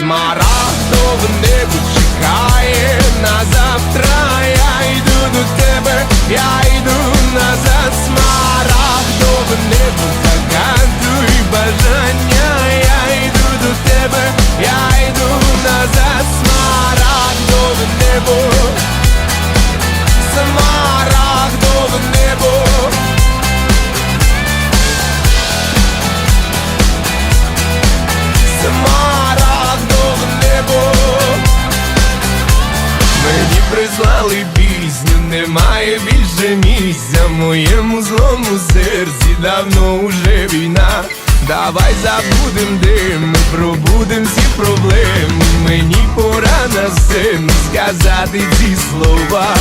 Смарагдове небо чекає на завтра. Я йду до тебе, я йду назад. Смарагдове небо, загадуй бажання. Я йду до тебе, я йду назад. Смарагдове небо. Прислали пісню, немає більше місця моєму злому серці давно уже війна. Давай забудем дим, пробудем всі проблеми. Мені пора на сцену сказати ці слова.